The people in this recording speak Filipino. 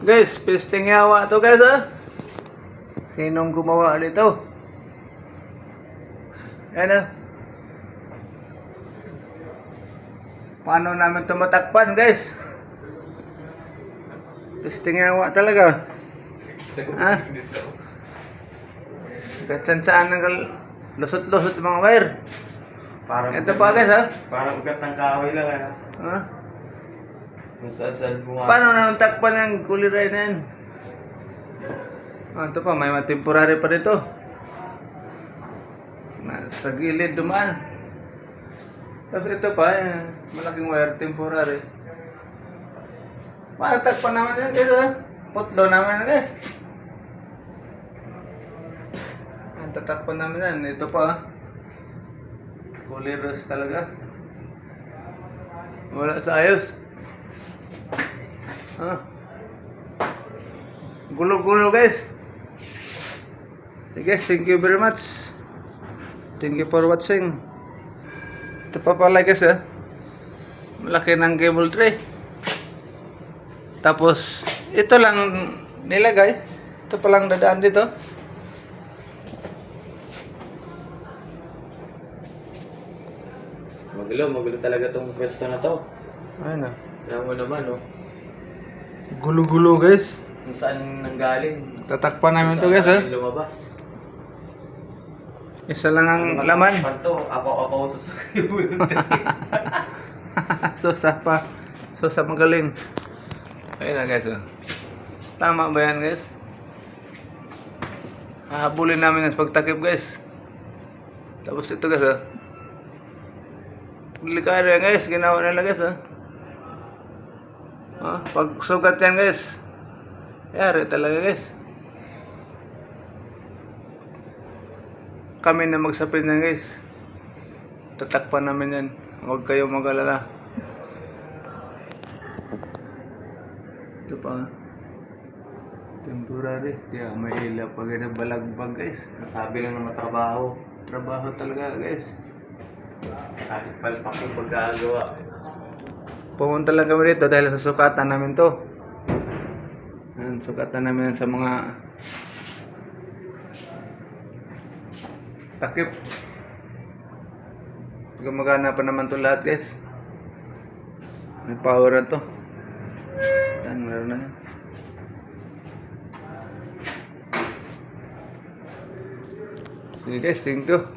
Guys, pisting yawa to guys ha. Sinong gumawa nito? Ah. Paano namin tumatakpan guys? Pisting yawa talaga. Ha? Kahit saan saan nang lusot-lusot mga wire. Parang Ito pa guys ha. Parang ugat ng kahoy lang ano. Ha? Bumasok. Paano naman takpan ng kuliray na yan? Ah, ito pa, may temporary pa dito. Na, sa gilid dumaan. Tapos ito pa, eh, malaking wire temporary. Paano takpan naman yan guys ha? Putlo naman guys. Ang tatakpan namin yan. Ito pa ah. Kuliros talaga. Wala sa ayos. Ah. Gulo-gulo guys. Hey guys, thank you very much. Thank you for watching. Ito pa pala guys ah. Malaki ng cable tray. Tapos, ito lang nilagay. Ito pa lang dadaan dito. Magulo, magulo talaga tong pwesto na to. Ayun ah. Alam mo naman, no? Gulo-gulo guys. Kung saan nanggaling. Tatakpan namin to Kung guys ah. saan lumabas. Isa lang ang Ano laman. to, ako-ako to sa kayo. Sosa pa. Sosa magaling. Ayun na guys. Oh. Tama ba yan guys? Hahabulin namin ang pagtakip guys. Tapos ito guys. Oh. Delikado yan guys. Ginawa nila guys. Oh. Oh, pag sugat yan guys. Yari talaga guys. Kami na magsapin yan guys. Tatakpan namin yan. Huwag kayong mag-alala. Ito pa. Temporary. Kaya may ilaw pag balagbag guys. Sabi lang ng matrabaho. Trabaho talaga guys. Kahit palpak yung pagkagawa. Pumunta lang kami dito dahil sa sukatan namin to. Yan, sukatan namin sa mga takip. Gumagana pa naman to lahat guys. May power na to. Yan, meron na yan. Sige guys, thank you.